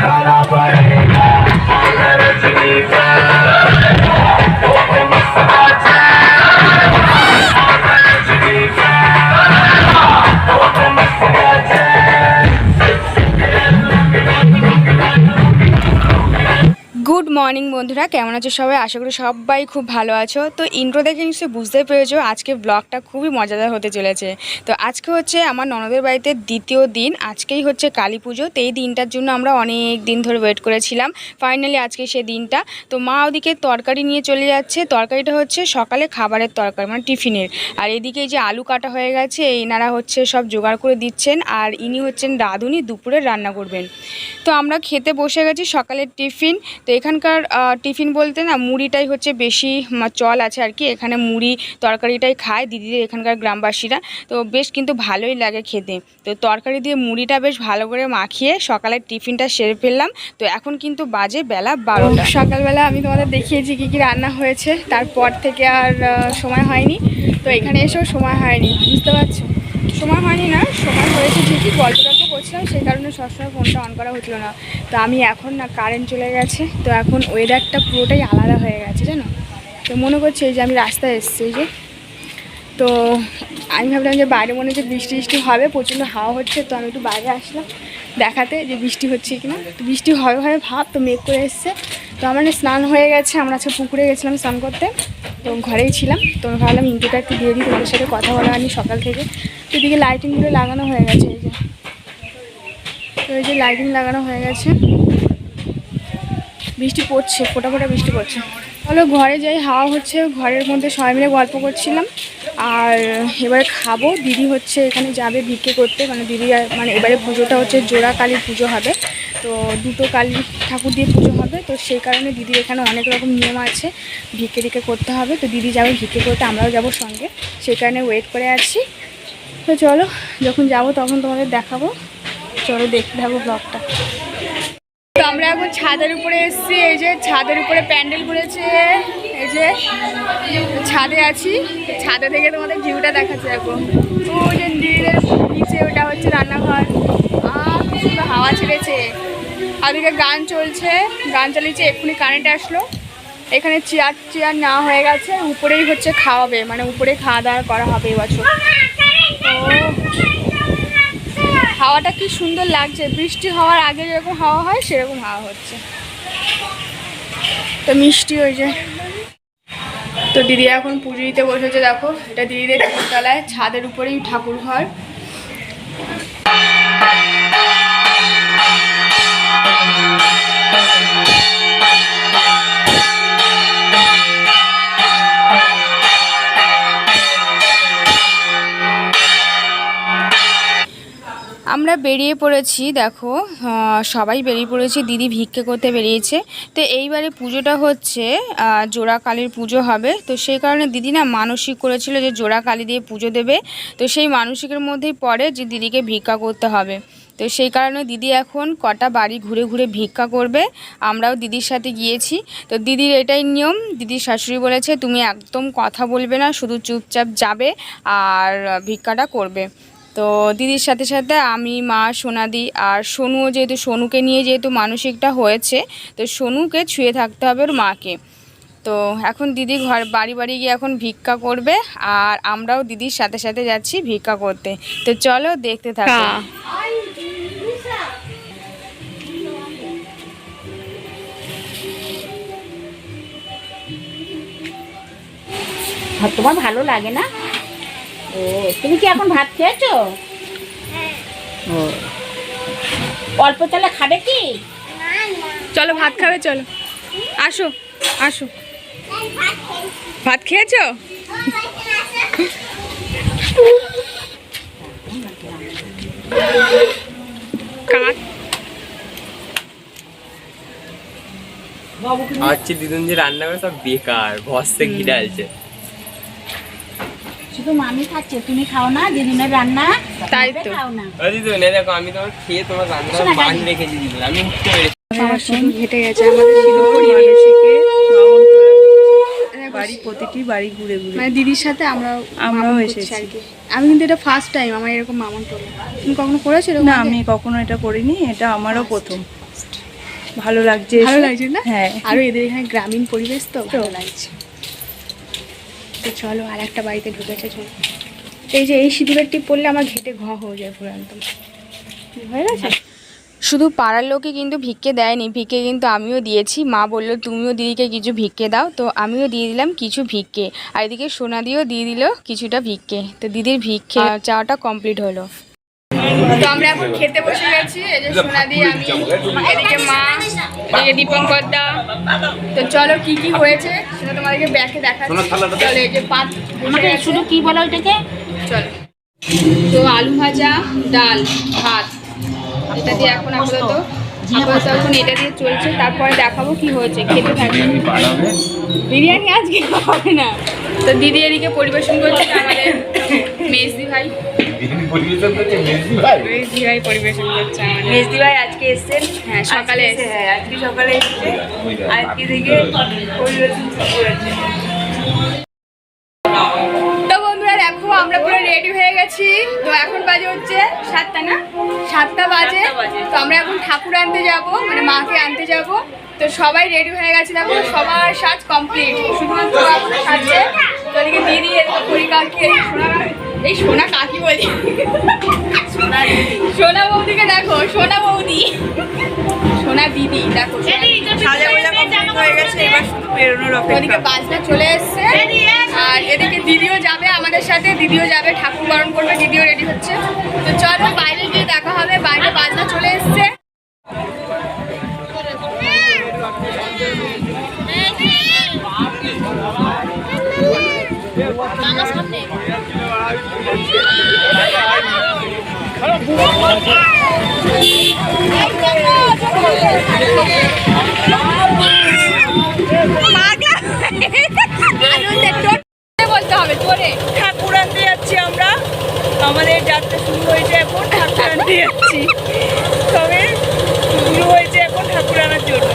खाना पड़ेगा বন্ধুরা, কেমন আছো সবাই? আশা করি সবাই খুব ভালো আছো। তো ইন্ট্রো দেখে নিশ্চয়ই বুঝতে পেরেছ আজকে ব্লগটা খুবই মজাদার হতে চলেছে। তো আজকে হচ্ছে আমার ননদের বাড়িতে দ্বিতীয় দিন, আজকেই হচ্ছে কালী পুজো। তো এই দিনটার জন্য আমরা অনেক দিন ধরে ওয়েট করেছিলাম। ফাইনালি আজকে সে দিনটা। তো মা ওদিকে তরকারি নিয়ে চলে যাচ্ছে। তরকারিটা হচ্ছে সকালে খাবারের তরকারি মানে টিফিনের। আর এদিকে যে আলু কাটা হয়ে গেছে, এনারা হচ্ছে সব জোগাড় করে দিচ্ছেন। আর ইনি হচ্ছেন রাঁধুনি, দুপুরে রান্না করবেন। তো আমরা খেতে বসে গেছি সকালের টিফিন। তো এখানকার টিফিন বলতে না মুড়িটাই হচ্ছে বেশি চল আছে আর কি। এখানে মুড়ি তরকারিটাই খায় দিদিদের, এখানকার গ্রামবাসীরা। তো বেশ কিন্তু ভালোই লাগে খেতে। তো তরকারি দিয়ে মুড়িটা বেশ ভালো করে মাখিয়ে সকালের টিফিনটা সেরে ফেললাম। তো এখন কিন্তু বাজে বেলা বারোটা। সকালবেলা আমি তোমাদের দেখিয়েছি কী কী রান্না হয়েছে। তারপর থেকে আর সময় হয়নি। তো এখানে এসেও সময় হয়নি, বুঝতে পারছ? সময় হয়নি না, সময় হয়েছে ঠিকই গল্প টল্প করছিলাম সেই কারণে সবসময় ফোনটা অন করা হচ্ছিল না। তো আমি এখন না কারেন্ট চলে গেছে, তো এখন ওয়েদারটা পুরোটাই আলাদা হয়ে গেছে, জানো? তো মনে করছে যে আমি রাস্তায় এসেছি যে। তো আমি ভাবলাম যে বাইরে মনে হচ্ছে বৃষ্টি বৃষ্টি হবে, প্রচণ্ড হাওয়া হচ্ছে, তো আমি একটু বাইরে আসলাম, দেখাতে যে বৃষ্টি হচ্ছে কি না তো বৃষ্টি হবে হবে ভাব, তো মেঘ করে এসছে। তো আমার স্নান হয়ে গেছে, আমরা আজকে পুকুরে গেছিলাম স্নান করতে, তো ঘরেই ছিলাম। তো আমি ভাবলাম ইন্টুটা একটু দিয়ে দিই, তোমাদের সাথে কথা বলা হয়নি সকাল থেকে। তো এদিকে লাইটিংগুলো লাগানো হয়ে গেছে, এই যে। তো এই যে লাইটিং লাগানো হয়ে গেছে। বৃষ্টি পড়ছে, ফোটা ফোটা বৃষ্টি পড়ছে। হলো ঘরে যাই, হাওয়া হচ্ছে, ঘরের মধ্যে সবাই মিলে গল্প করছিলাম। আর এবারে খাব, দিদি হচ্ছে এখানে যাবে ভিক্ষে করতে মানে দিদি মানে এবারে পুজোটা হচ্ছে জোড়া কালী পুজো হবে। তো দুটো কালী ঠাকুর দিয়ে পুজো হবে, তো সেই কারণে দিদির এখানে অনেক রকম নিয়ম আছে, ভিক্ষে টিক্ষে করতে হবে। তো দিদি যাবে ভিক্ষে করতে, আমরাও যাব সঙ্গে। সেই কারণে ওয়েট করে আছি। তো চলো, যখন যাব তখন তোমাদের দেখাবো। চলো দেখতে থাকব ব্লগটা তো আমরা এখন ছাদের উপরে এসেছি, এই যে ছাদের উপরে প্যান্ডেল করেছে এই যে ছাদে আছি, ছাদে থেকে তোমাদের ভিউটা দেখাচ্ছে এখন। ওই যে দিদিদের নিচে ওটা হচ্ছে রান্নাঘর। হাওয়া ছেড়েছে। আর ওদিকে গান চলছে, গান চালিয়েছে, এক্ষুনি কারেন্ট আসলো। এখানে চেয়ার চেয়ার নেওয়া হয়ে গেছে, উপরেই হচ্ছে খাওয়াবে মানে উপরে খাওয়া দাওয়া করা হবে এবছর। তো হাওয়াটা কি সুন্দর লাগছে? বৃষ্টি হওয়ার আগে যেরকম হাওয়া হয়, সেরকম হাওয়া হচ্ছে। তো মিষ্টি যে। তো দিদি এখন পুজো দিতে বসেছে, দেখো। এটা দিদিদের তলায় ছাদের উপরেই ঠাকুর ঘর। আমরা বেরিয়ে পড়েছি, দেখো সবাই বেরিয়ে পড়েছি, দিদি ভিক্ষে করতে বেরিয়েছে। তো এইবারে পুজোটা হচ্ছে জোড়া কালীর পুজো হবে। তো সেই কারণে দিদি না মানসিক করেছিল যে জোড়া কালী দিয়ে পুজো দেবে। তো সেই মানসিকের মধ্যেই পড়ে যে দিদিকে ভিক্ষা করতে হবে। তো সেই কারণে দিদি এখন কটা বাড়ি ঘুরে ঘুরে ভিক্ষা করবে, আমরাও দিদির সাথে গিয়েছি। তো দিদির এটাই নিয়ম, দিদির শাশুড়ি বলেছে, তুমি একদম কথা বলবে না, শুধু চুপচাপ যাবে আর ভিক্ষাটা করবে। তো দিদির সাথে সাথে আমি, মা, সোনাদি আর সোনুও যেহেতু সোনুকে নিয়ে যেহেতু মানসিকটা হয়েছে, তো সোনুকে ছুঁয়ে থাকতে হবে ওর মাকে। তো এখন দিদি ঘর, বাড়ি বাড়ি গিয়ে এখন ভিক্ষা করবে আর আমরাও দিদির সাথে সাথে যাচ্ছি ভিক্ষা করতে। তো চলো দেখতে থাকো। তোমার ভালো লাগে না? ও তুমি কি এখন ভাত খেয়েছো? ও। অল্প চালে খাবে কি? চলো ভাত খাবে চলো। আসো আসো। ভাত খেয়েছো? কাক? হচ্ছে দিদুন যে রান্না করে সব বেকার ভস্তে ঘি ডালছে শুধু মামি খাচ্ছে তুমি খাও না দিদিনের রান্না তাই তো। খাও না। ও দেখো আমি তোমার খেয়ে তোমার রান্না শোনা, মান গাড়ি। আমি উঠতে পেরেছি। আমার সিঁদুর ঘেটে গেছে আমাদের বাড়ি প্রতিটি বাড়ি ঘুরে ঘুরে। মানে দিদির সাথে আমরা আমরাও এসেছি। আমি কিন্তু এটা ফার্স্ট টাইম আমার এরকম মামন তুমি কখনো করেছ না আমি কখনো এটা করিনি এটা আমারও প্রথম। ভালো লাগছে ভালো লাগছে না? হ্যাঁ। আরও এদের এখানে গ্রামীণ পরিবেশ তো। ভালো লাগছে। তো চলো আর একটা বাড়িতে ঢুকেছে চলো। এই যে এই সিঁদুরের টিপ পরলে আমার ঘেটে ঘ হয়ে যায় পুরো একদম। হয়ে গেছে? শুধু পাড়ার লোকে কিন্তু ভিক্ষে দেয়নি ভিক্ষে কিন্তু আমিও দিয়েছি। মা বলল তুমিও দিদিকে কিছু ভিক্ষে দাও। তো আমিও দিয়ে দিলাম কিছু ভিক্ষে। আর এদিকে সোনা দিয়েও দিয়ে দিল কিছুটা ভিক্ষে। তো দিদির ভিক্ষে চাওয়াটা কমপ্লিট হলো। তো আমরা এখন খেতে বসে গেছি। এই যে সোনা দিয়ে আমি এদিকে মা এদিকে দীপঙ্কর দা। তো চলো কি কি হয়েছে সেটা তোমাদেরকে ব্যাকে দেখাচ্ছি। চলো এই যে পাঁচ আমাকে শুধু কি বলো ওইটাকে? চলো। তো আলু ভাজা ডাল ভাত। এটা দিয়ে এখন আপাতত আপাতত এখন এটা দিয়ে চলছে। তারপরে দেখাবো কি হয়েছে খেতে থাকবে বিরিয়ানি আজকে হবে না। তো দিদি এদিকে পরিবেশন করছে আমাদের মেজদি ভাই। মেজদি। ভাই। পরিবেশন করছে মেজদি ভাই আজকে এসেছেন? হ্যাঁ সকালে এসে- হ্যাঁ আজকে সকালে এসেছে। আজকে থেকে পরিবেশন করেছে। তো বন্ধুরা দেখো আমরা পুরো রেডি হয়ে গেছি। তো এখন বাজে হচ্ছে সাতটা না? সাতটা বাজে। তো আমরা এখন ঠাকুর আনতে যাব মানে মাকে আনতে যাব। তো সবাই রেডি হয়ে গেছে দেখো সবার সাজ কমপ্লিট শুধুমাত্র এখন সাজছে। তো দিদি এদিকে পরিকারকে এই সোনা এই সোনা কাকি বলি। সোনা বৌদিকে দেখো সোনা বৌদি। সোনা দিদি দেখো হয়ে ওদিকে বাজনা চলে এসছে। আর এদিকে দিদিও যাবে আমাদের সাথে দিদিও যাবে ঠাকুর বরণ করবে দিদিও রেডি হচ্ছে। তো চলো বাইরে গিয়ে দেখা ঠাকুর আনতে যাচ্ছি আমরা। আমাদের যাত্রা শুরু হয়েছে এখন ঠাকুর আনতে যাচ্ছি তবে শুরু হয়েছে এখন ঠাকুর আনার জন্য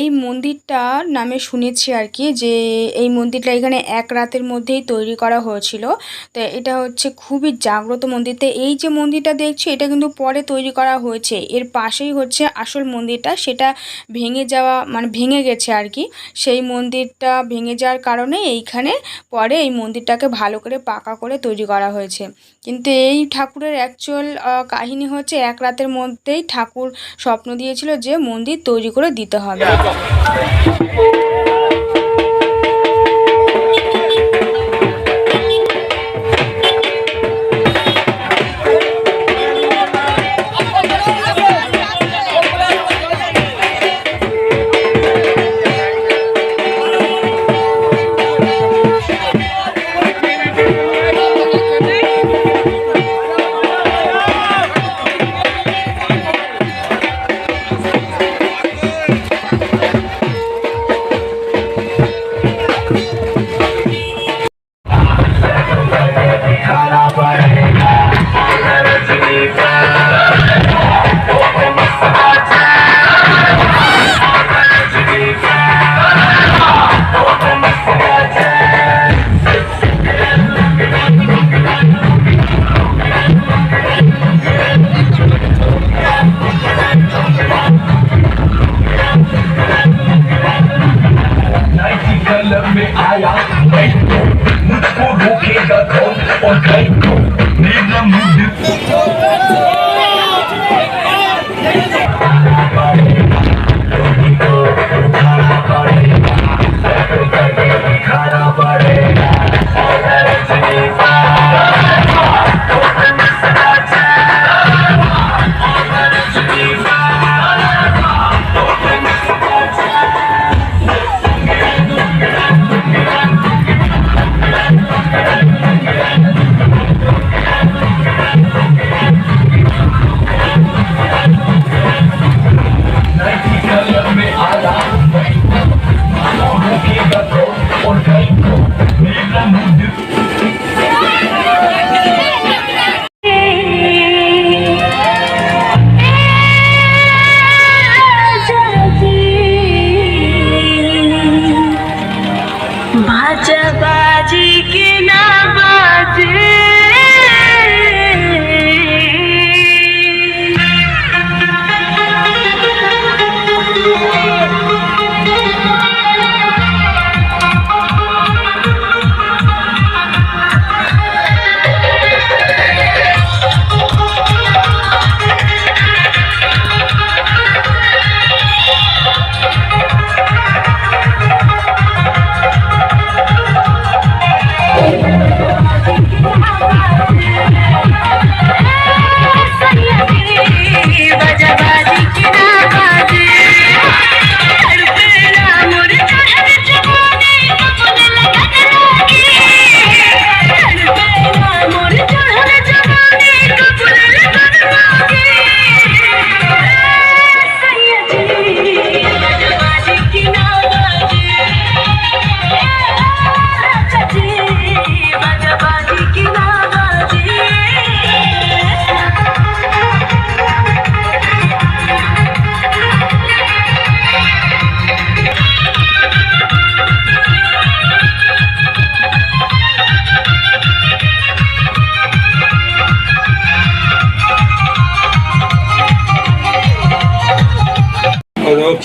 এই মন্দিরটার নামে শুনেছি আর কি, যে এই মন্দিরটা এখানে এক রাতের মধ্যেই তৈরি করা হয়েছিল। তো এটা হচ্ছে খুবই জাগ্রত মন্দির। তো এই যে মন্দিরটা দেখছি, এটা কিন্তু পরে তৈরি করা হয়েছে। এর পাশেই হচ্ছে আসল মন্দিরটা, সেটা ভেঙে যাওয়া মানে ভেঙে গেছে আর কি। সেই মন্দিরটা ভেঙে যাওয়ার কারণে এইখানে পরে এই মন্দিরটাকে ভালো করে পাকা করে তৈরি করা হয়েছে। কিন্তু এই ঠাকুরের অ্যাকচুয়াল কাহিনী হচ্ছে, এক রাতের মধ্যেই ঠাকুর স্বপ্ন দিয়েছিল যে মন্দির তৈরি করে দিতে হবে। Thank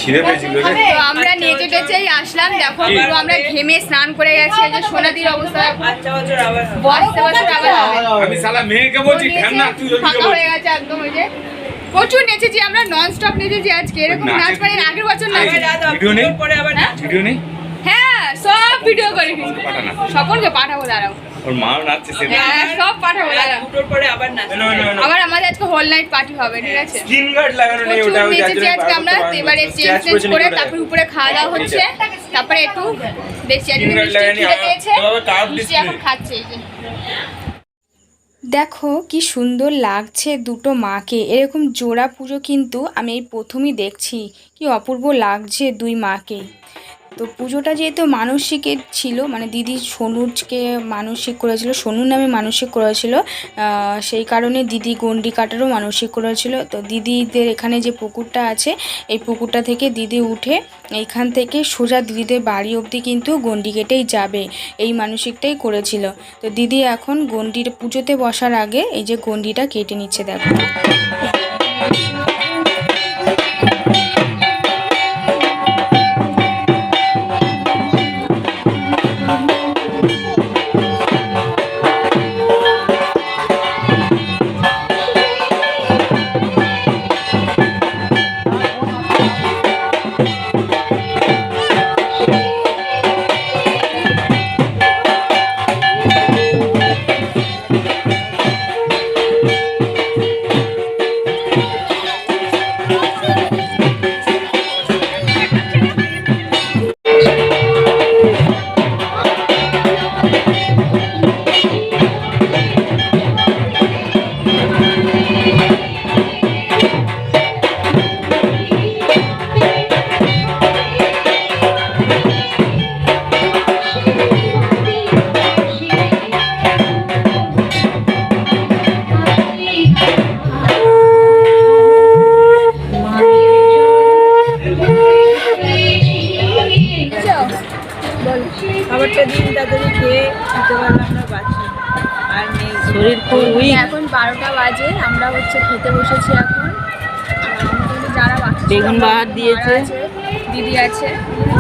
খিদে পেয়েছিল রে আমরা নেচে টেচেই আসলাম দেখো পুরো আমরা ঘেমে স্নান করে গেছি যে সোনাদির অবস্থা। বাচ্চা বছর আবার বসতে বসতে আবার আমি সালা মেয়েকে বলছি ধ্যান না তুই ফাঁকা হয়ে গেছে একদম ওই যে। প্রচুর নেচেছি আমরা নন স্টপ নেচেছি আজকে এরকম নাচ। মানে আগের বছর এই, নাচে ভিডিও নেই? হ্যাঁ? ভিডিও নেই? হ্যাঁ সব ভিডিও করে। সকলকে পাঠাবো দাঁড়াও। ওর মাও নাচছে সে হ্যাঁ সব পাঠাবো দুটোর পরে আবার নাচ। আবার আমাদের আজকে হোল নাইট পার্টি হবে ঠিক আছে? স্কিন গার্ড লাগানো নেই ওটা ওই যার আজকে আমরা এবারে চেঞ্জ চেঞ্জ করে তারপর উপরে খাওয়া দাওয়া হচ্ছে তারপরে একটু দেখছি আজকে পেয়েছে। এখন খাচ্ছে এই যে। দেখো কি সুন্দর লাগছে দুটো মাকে এরকম জোড়া পুজো কিন্তু আমি এই প্রথমই দেখছি কি অপূর্ব লাগছে দুই মাকে। তো পুজোটা যেহেতু মানসিকের ছিল মানে দিদি সোনুজকে মানসিক করেছিল সোনু নামে মানসিক করেছিল সেই কারণে দিদি গন্ডি কাটারও মানসিক করেছিল। তো দিদিদের এখানে যে পুকুরটা আছে, এই পুকুরটা থেকে দিদি উঠে এইখান থেকে সোজা দিদিদের বাড়ি অবধি কিন্তু গন্ডি কেটেই যাবে, এই মানসিকটাই করেছিল। তো দিদি এখন গন্ডির পুজোতে বসার আগে এই যে গন্ডিটা কেটে নিচ্ছে, দেখো। আমরা হচ্ছে খেতে বসেছি এখন। যারা বেগুন বাহার দিয়েছে। দিদি আছে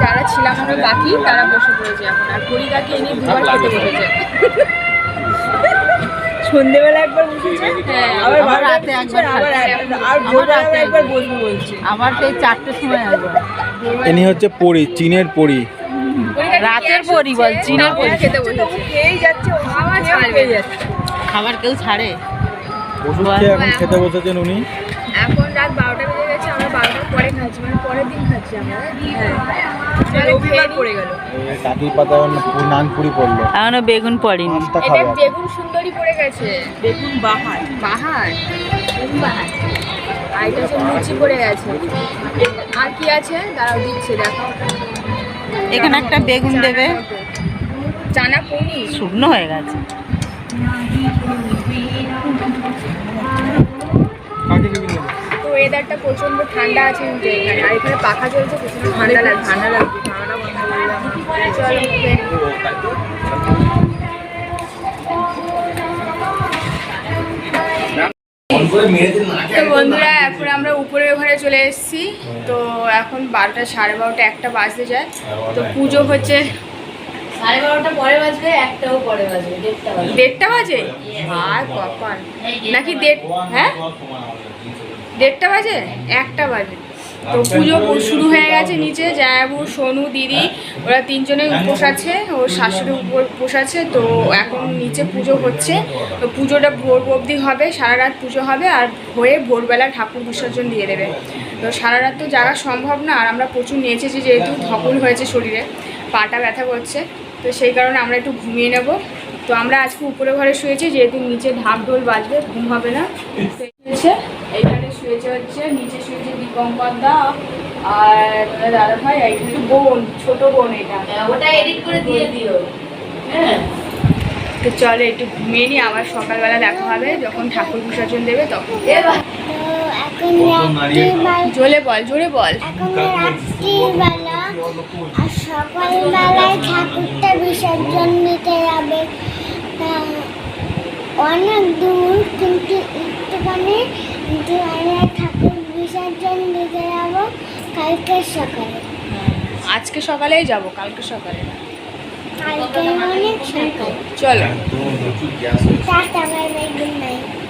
যারা ছিলাম আমরা বাকি তারা বসে পড়েছে এখন। আর পরিদাকে এনে দুবার খেতে বসেছে। সন্ধেবেলা একবার বসেছে? হ্যাঁ আবার আবার রাতে রাতে একবার একবার আবার আর ভোরবেলা একবার একবার। বসবো বলছে। আবার সেই চারটের সময় আসব। ইনি হচ্ছে পরি চীনের পরি। রাতের পরি বল চীনের পরি। খেতে বসেছে। খেয়েই যাচ্ছে। খাবার কেউ ছাড়ে? ওষুধ খেয়ে এখন খেতে বসেছেন উনি। এখন রাত বারোটা বেজে গেছে আমরা বারোটার পরে খাচ্ছি মানে পরের দিন খাচ্ছি আমরা হ্যাঁ। রবিবার পড়ে গেল। কাঁটির পাতা পড়ল। এখনও বেগুন পড়েনি। এটা বেগুন সুন্দরী পড়ে গেছে। দেখুন বাহার। বাহার? বাহার। আর এটা হচ্ছে লুচি পড়ে গেছে। আর কি আছে? দাঁড়াও দিচ্ছে দেখো। এখানে একটা বেগুন দেবে। চানা পনির। শুকনো হয়ে গেছে। বেগুন। তো ওয়েদারটা প্রচণ্ড ঠান্ডা আছে কিন্তু এখানে। আর এখানে পাখা চলছে প্রচণ্ড ঠান্ডা লাগছে। ঠান্ডা লাগছে ঠান্ডাটা বন্ধ করলাম চলো তো বন্ধুরা এখন আমরা উপরের ঘরে চলে এসেছি। তো এখন বারোটা সাড়ে বারোটা একটা বাজতে যায়। তো পুজো হচ্ছে সাড়ে বারোটা পরে বাজবে একটাও পরে বাজবে দেড়টা বাজবে। দেড়টা বাজে? আর কখন নাকি দেড় হ্যাঁ? দেড়টা বাজে? একটা বাজে। তো পুজো শুরু হয়ে গেছে নিচে জায়াবু সোনু দিদি ওরা তিনজনে উপোস আছে ওর শাশুড়ি উপর উপোস আছে তো এখন নিচে পুজো হচ্ছে। তো পুজোটা ভোর অবধি হবে সারা রাত পুজো হবে আর হয়ে ভোরবেলা ঠাকুর বিসর্জন দিয়ে দেবে। তো সারা রাত তো জাগা সম্ভব না আর আমরা প্রচুর নেচেছি যেহেতু ধকল হয়েছে শরীরে পাটা ব্যথা করছে। তো সেই কারণে আমরা একটু ঘুমিয়ে নেব। তো আমরা আজকে উপরে ঘরে শুয়েছি যেহেতু নিচে ঢাক ঢোল বাজবে ঘুম হবে না। শুয়েছে এইখানে শুয়েছে হচ্ছে নিচে শুয়েছে দীপঙ্কর দা আর দাদা ভাই এইখানে বোন ছোট বোন এটা। ওটা এডিট করে দিয়ে দিও। হ্যাঁ। তো চলে একটু ঘুমিয়ে নিই আবার সকালবেলা দেখা হবে যখন ঠাকুর বিসর্জন দেবে তখন। জোরে বল জোরে বল। আর সকালবেলায় ঠাকুরটা বিসর্জন দিতে যাবে। অনেক দূর কিন্তু একটুখানি ঠাকুর বিসর্জন দিতে যাব কালকে সকালে। আজকে সকালেই যাব কালকে সকালে। কালকে অনেক সকাল। চলো। Tata bye bye good night.